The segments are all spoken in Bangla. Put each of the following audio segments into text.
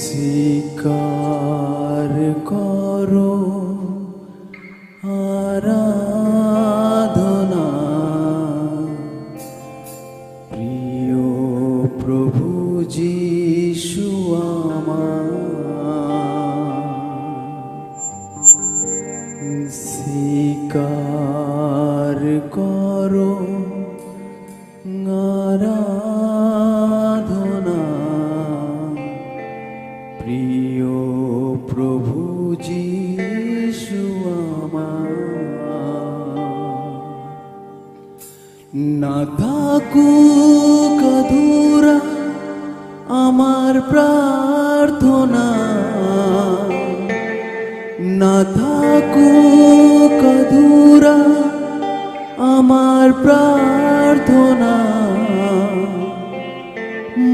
স্বীকার করো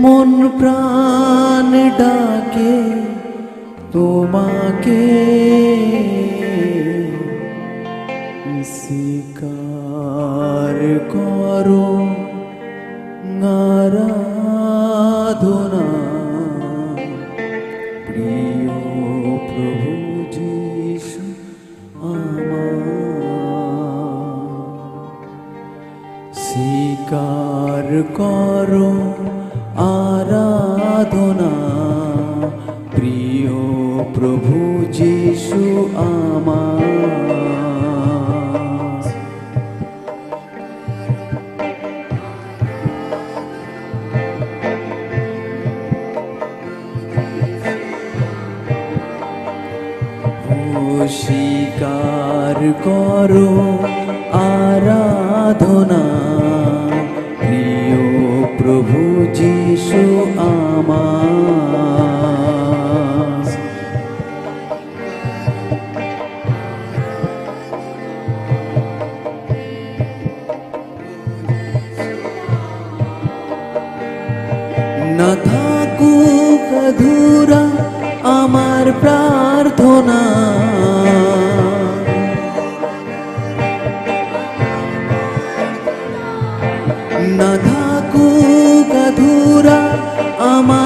মন প্রাণ ডাকে তোমাকে। স্বীকার করো আরাধনা প্রিয় প্রভু যিশু আমার। স্বীকার করো আরাধনা। প্রিয় প্রভু যিশু আমার। স্বীকার করো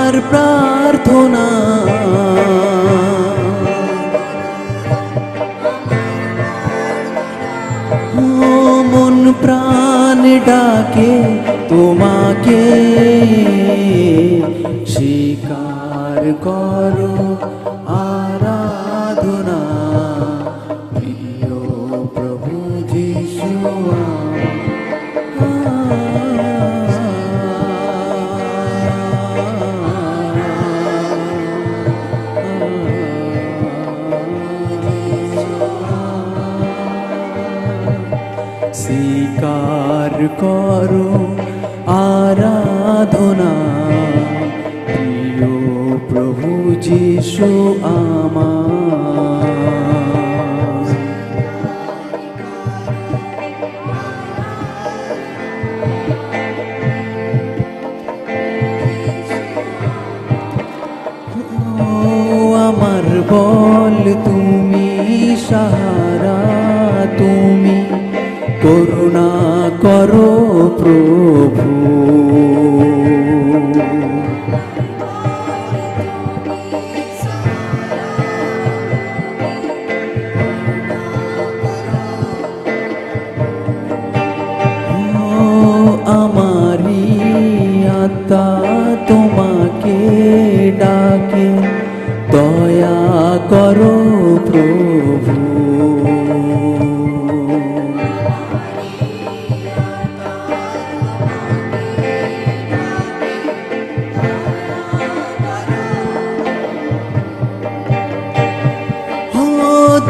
আমার প্রার্থনা। মন প্রাণ ডাকে তোমাকে স্বীকার করো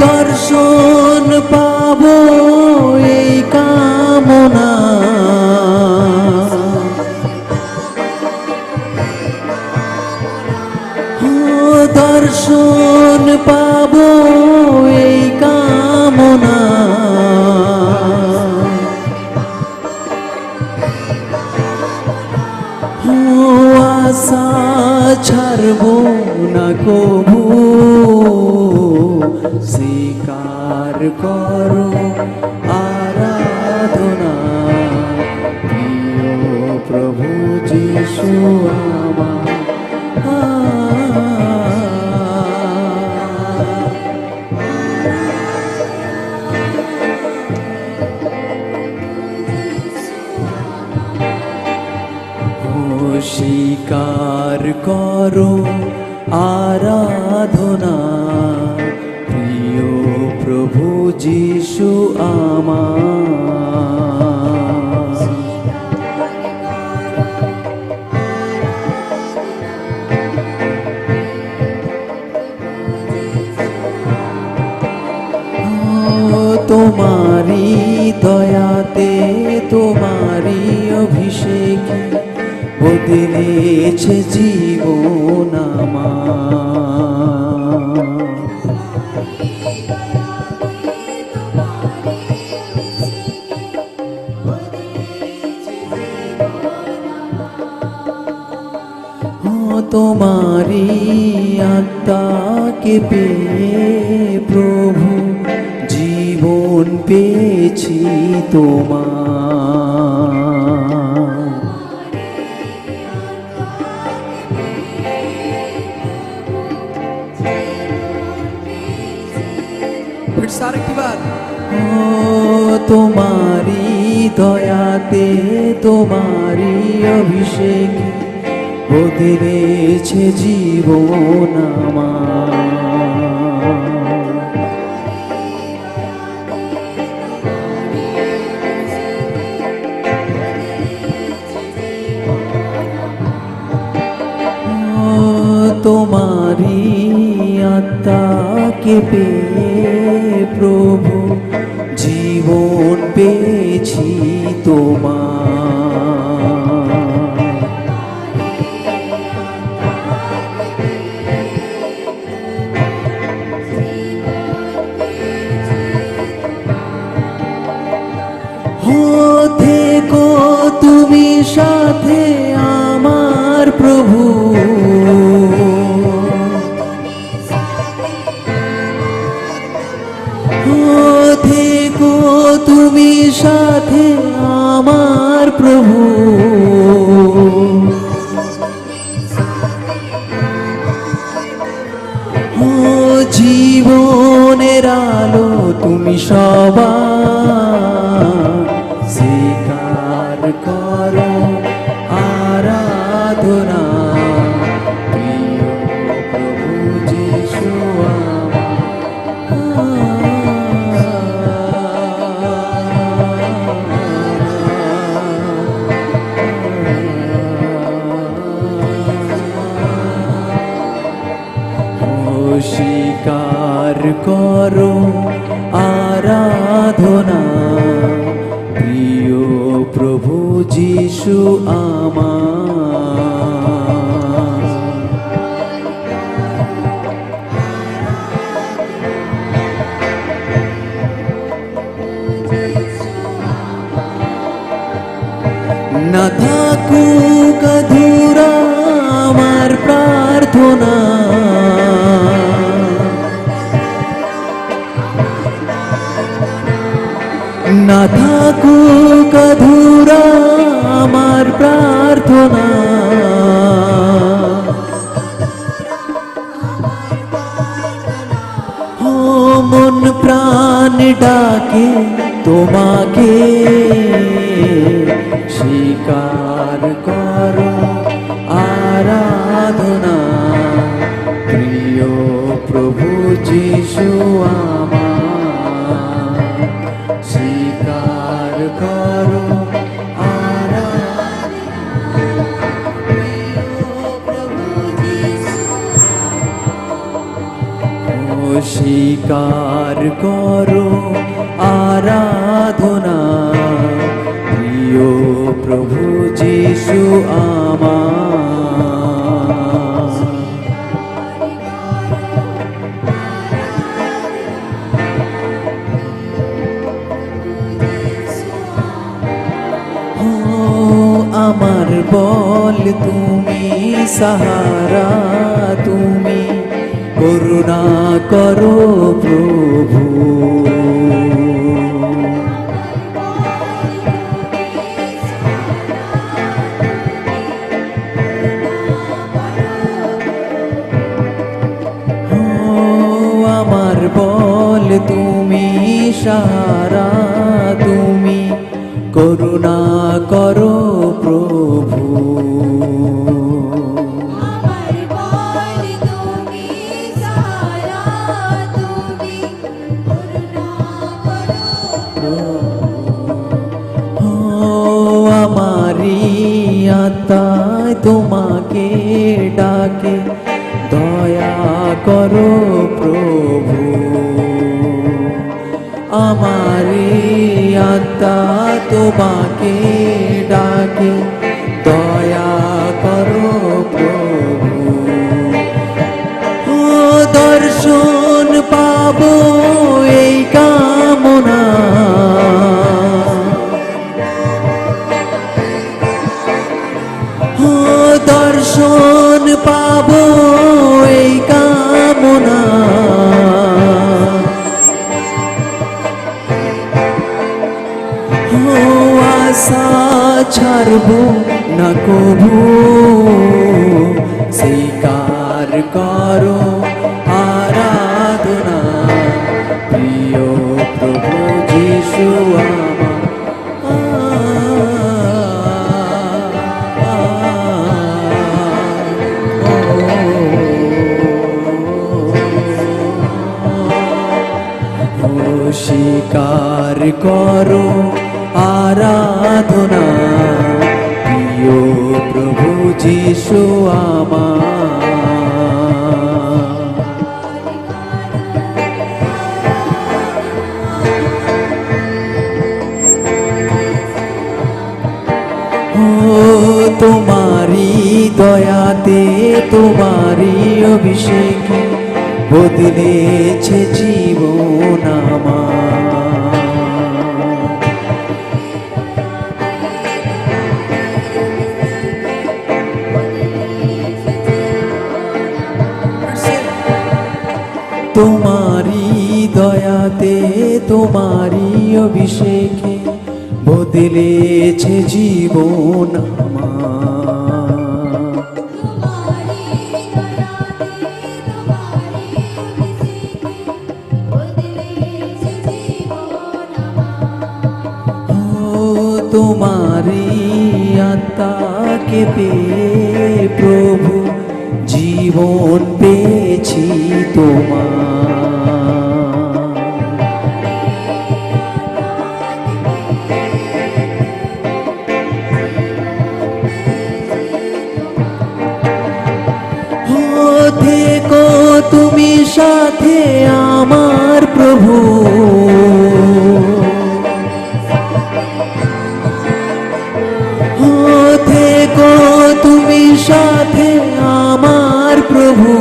দর্শন পাবো এই কামনা। না কবু স্বীকার করো আরাধনা। প্রিয় প্রভু যিশু আমার। স্বীকার করো আরাধনা। প্রিয় প্রভু যিশু আমার বদলেছে জীবন তোমারি আত্মাকে পেয়ে প্রভু জীবন পেয়েছি তোমার। অভিষেক বদলেছে জীবন তোমারি আত্মাকে পেয়ে প্রভু জীবন পেয়েছি তোমার। হতে কো তুমি সাথে আমার প্রভু? হতে কো তুমি সাথে আমার প্রভু? ও জীবনের আলো তুমি সবার স্বীকার যিশু আমার। না থাকুক আমার প্রার্থনা। না থাকুক আমার প্রার্থনা। মন প্রাণ ডাকে তোমাকে স্বীকার কর আরাধনা। প্রিয় প্রভু যিশু আমার স্বীকার করো আরাধনা। প্রিয় প্রভু যিশু আমার। ও আমার বল তুমি সাহারা তুমি করুণা করো প্রভু। আমার বল তুমি সারা তুমি করো তোমাকে ডাকে দয়া করো প্রভু। আমারে আত্মা তোমাকে ডাকে দয়া করো প্রভু। দর্শন পাবো দর্শন পাবো। করো আরাধনা। প্রিয় প্রভু যিশু আমার। তোমারি দয়াতে তোমারি অভিষেকে বদলেছে জীবন আমার। দয়াতে তোমারি অভিষেকে বদলেছে জীবন তোমারি আত্মাকে পেয়ে প্রভু জীবন পেয়েছি তোমার। সাথে আমার প্রভু। থেকো তুমি সাথে আমার প্রভু।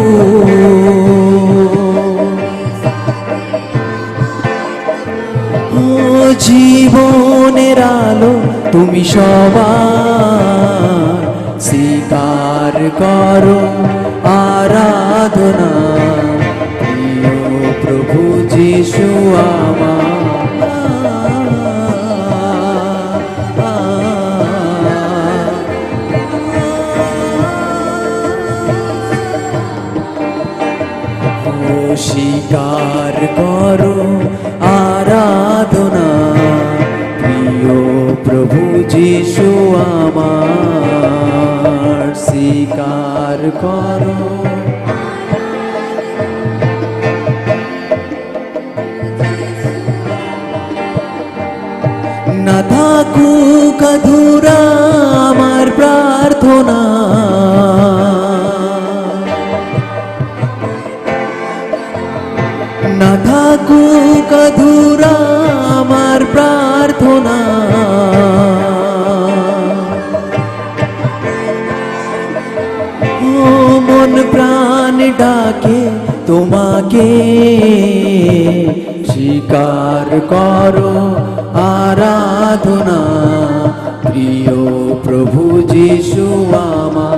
ও জীবনের আলো তুমি সবার স্বীকার করো, আরাধনা ও স্বীকার করো আরাধনা প্রিয় প্রভু যিশু আমার স্বীকার করো থাকুক অধুরা আমার প্রার্থনা। না থাকুক অধুরা আমার প্রার্থনা। প্রাণ ডাকে তোমাকে স্বীকার করো আরাধনা প্রিয় প্রভু যিশু আমার